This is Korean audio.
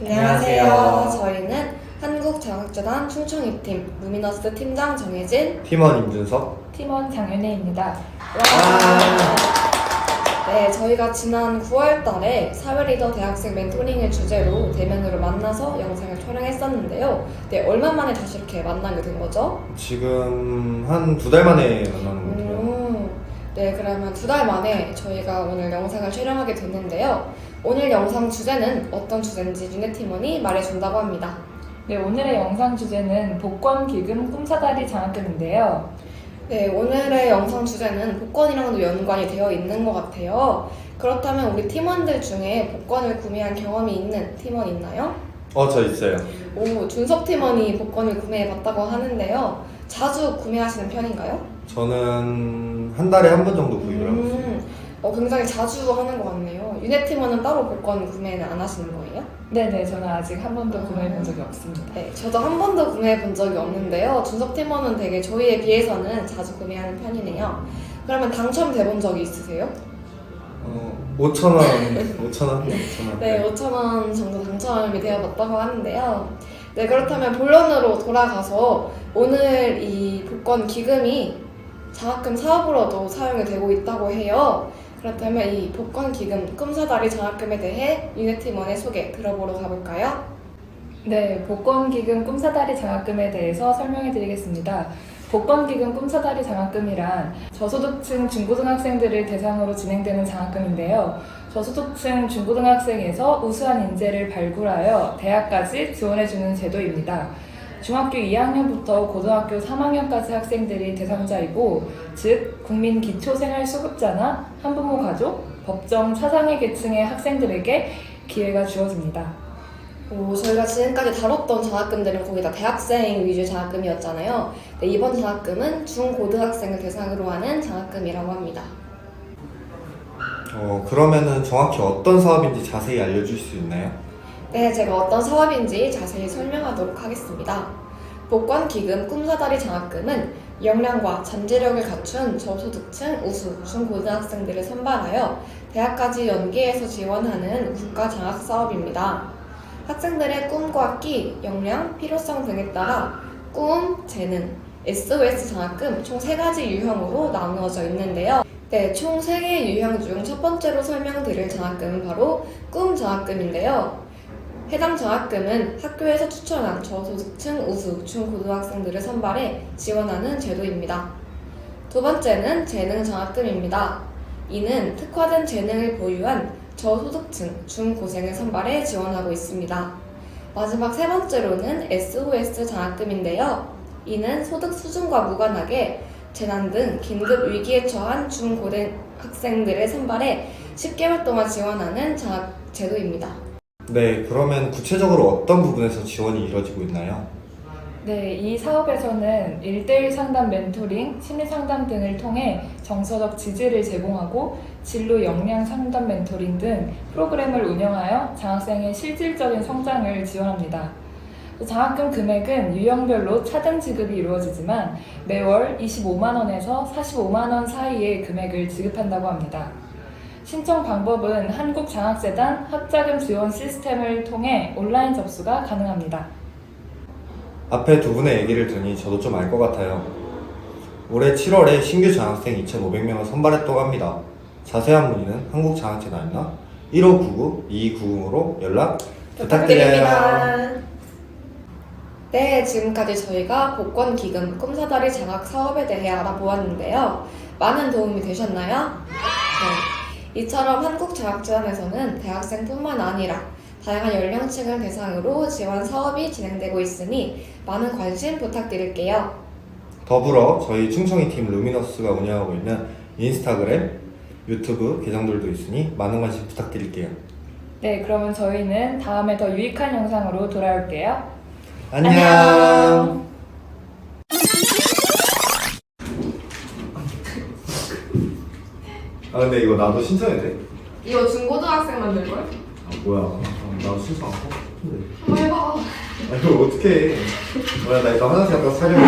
안녕하세요. 저희는 한국자극재단 충청이팀 루미너스 팀장 정혜진. 팀원 임준석. 팀원 장윤혜입니다. 와. 네, 저희가 지난 9월 달에 사회리더 대학생 멘토링을 주제로 대면으로 만나서 영상을 촬영했었는데요. 네, 얼마 만에 다시 이렇게 만나게 된 거죠? 지금 한 두 달 만에 만나는 것 같아요. 음, 네, 그러면 두 달 만에 저희가 오늘 영상을 촬영하게 됐는데요. 오늘 영상 주제는 어떤 주제인지 윤혜 팀원이 말해준다고 합니다. 네, 오늘의 영상 주제는 복권 기금 꿈사다리 장학금인데요. 네, 오늘의 영상 주제는 복권이랑도 연관이 되어 있는 것 같아요. 그렇다면 우리 팀원들 중에 복권을 구매한 경험이 있는 팀원 있나요? 어, 저 있어요. 오, 준석 팀원이 복권을 구매해봤다고 하는데요. 자주 구매하시는 편인가요? 저는 한 달에 한 번 정도 구입을 하고 있어요. 음, 어, 굉장히 자주 하는 것 같네요. 팀원은 따로 복권 구매는 안 하시는 거예요? 네네, 저는 아직 한 번도 구매해 본 적이 없습니다. 네, 저도 한 번도 구매해 본 적이 없는데요. 준석 팀원은 되게 저희에 비해서는 자주 구매하는 편이네요. 그러면 당첨돼 본 적이 있으세요? 어, 5천 원, 5천 원, 5천 원. 네, 5,000원 정도 당첨이 되어봤다고 하는데요. 네, 그렇다면 본론으로 돌아가서 오늘 이 복권 기금이 장학금 사업으로도 사용이 되고 있다고 해요. 그렇다면 이 복권 기금 꿈사다리 장학금에 대해 유네팀원의 소개 들어보러 가볼까요? 네, 복권 기금 꿈사다리 장학금에 대해서 설명해 드리겠습니다. 복권 기금 꿈사다리 장학금이란 저소득층 중고등학생들을 대상으로 진행되는 장학금인데요. 저소득층 중고등학생에서 우수한 인재를 발굴하여 대학까지 지원해주는 제도입니다. 중학교 2학년부터 고등학교 3학년까지 학생들이 대상자이고, 즉 국민 기초생활 수급자나 한부모 가족, 법정 차상위 계층의 학생들에게 기회가 주어집니다. 오, 저희가 지금까지 다뤘던 장학금들은 거의 다 대학생 위주 장학금이었잖아요. 네, 이번 장학금은 중고등학생을 대상으로 하는 장학금이라고 합니다. 어, 그러면은 정확히 어떤 사업인지 자세히 알려줄 수 있나요? 네, 제가 어떤 사업인지 자세히 설명하도록 하겠습니다. 복권 기금 꿈사다리 장학금은 역량과 잠재력을 갖춘 저소득층 우수 중고등학생들을 선발하여 대학까지 연계해서 지원하는 국가 장학 사업입니다. 학생들의 꿈과 끼, 역량, 필요성 등에 따라 꿈, 재능, SOS 장학금 총세 가지 유형으로 나누어져 있는데요. 네, 총 3개의 유형 중 첫 번째로 설명드릴 장학금은 바로 꿈 장학금인데요. 해당 장학금은 학교에서 추천한 저소득층 우수 중고등학생들을 선발해 지원하는 제도입니다. 두 번째는 재능 장학금입니다. 이는 특화된 재능을 보유한 저소득층 중고생을 선발해 지원하고 있습니다. 마지막 세 번째로는 SOS 장학금인데요. 이는 소득 수준과 무관하게 재난 등 긴급 위기에 처한 중고등 학생들을 선발해 10개월 동안 지원하는 장학 제도입니다. 네, 그러면 구체적으로 어떤 부분에서 지원이 이루어지고 있나요? 네, 이 사업에서는 1대1 상담 멘토링, 심리 상담 등을 통해 정서적 지지를 제공하고 진로 역량 상담 멘토링 등 프로그램을 운영하여 장학생의 실질적인 성장을 지원합니다. 또 장학금 금액은 유형별로 차등 지급이 이루어지지만 매월 25만 원에서 45만 원 사이의 금액을 지급한다고 합니다. 신청 방법은 한국장학재단 학자금 지원 시스템을 통해 온라인 접수가 가능합니다. 앞에 두 분의 얘기를 들으니 저도 좀 알 것 같아요. 올해 7월에 신규 장학생 2,500명을 선발했다고 합니다. 자세한 문의는 한국장학재단이나 1599-2290으로 연락 부탁드려요. 네, 지금까지 저희가 복권 기금 꿈사다리 장학 사업에 대해 알아보았는데요. 많은 도움이 되셨나요? 네. 이처럼 한국장학재단에서는 대학생뿐만 아니라 다양한 연령층을 대상으로 지원 사업이 진행되고 있으니 많은 관심 부탁드릴게요. 더불어 저희 충청이 팀 루미너스가 운영하고 있는 인스타그램, 유튜브 계정들도 있으니 많은 관심 부탁드릴게요. 네, 그러면 저희는 다음에 더 유익한 영상으로 돌아올게요. 안녕. 아 근데 이거 나도 신청해도 돼? 이거 중고등학생 만들 걸? 아 뭐야? 아, 나도 신청 안 하고 싶은데. 한번 해봐. 아 이거 어떻게 해? 뭐야 나 일단 화장실 갔다 촬영.